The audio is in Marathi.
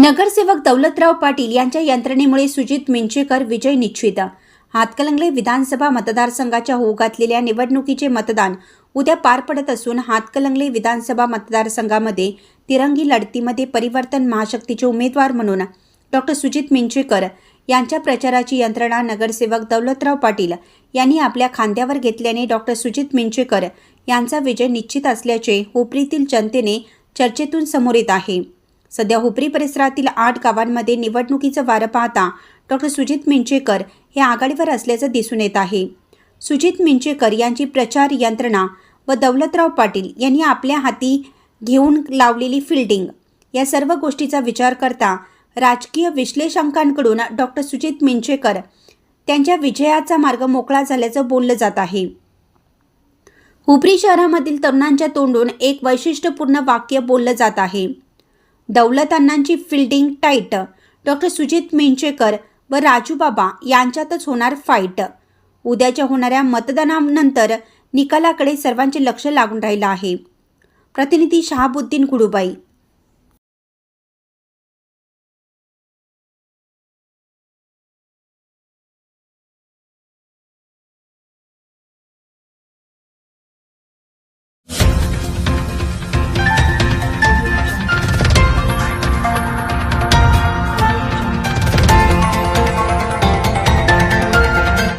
नगरसेवक दौलतराव पाटील यांच्या यंत्रणेमुळे सुजित मिंचेकर विजय निश्चित. हातकलंगले विधानसभा मतदारसंघाच्या होऊ घातलेल्या निवडणुकीचे मतदान उद्या पार पडत असून हातकलंगले विधानसभा मतदारसंघामध्ये तिरंगी लढतीमध्ये परिवर्तन महाशक्तीचे उमेदवार म्हणून डॉक्टर सुजित मिंचेकर यांच्या प्रचाराची यंत्रणा नगरसेवक दौलतराव पाटील यांनी आपल्या खांद्यावर घेतल्याने डॉक्टर सुजित मिंचेकर यांचा विजय निश्चित असल्याचे हुपरीतील जनतेने चर्चेतून समोर येत आहे. सध्या हुपरी परिसरातील आठ गावांमध्ये निवडणुकीचं वारं पाहता डॉक्टर सुजित मिंचेकर हे आघाडीवर असल्याचं दिसून येत आहे. सुजित मिंचेकर यांची प्रचार यंत्रणा व दौलतराव पाटील यांनी आपल्या हाती घेऊन लावलेली फिल्डिंग या सर्व गोष्टीचा विचार करता राजकीय विश्लेषकांकडून डॉक्टर सुजित मिंचेकर त्यांच्या विजयाचा मार्ग मोकळा झाल्याचं बोललं जात आहे. हुपरी शहरामधील तरुणांच्या तोंडून एक वैशिष्ट्यपूर्ण वाक्य बोललं जात आहे. दौलत अण्णांची fielding tight doctor Sujit Minchekar व राजू बाबा यांच्यातच होणार फाईट उद्याच्या होणाऱ्या मतदानानंतर निकालाकडे सर्वांचे लक्ष लागून राहिलं आहे. प्रतिनिधी शहाबुद्दीन गुडुबाई.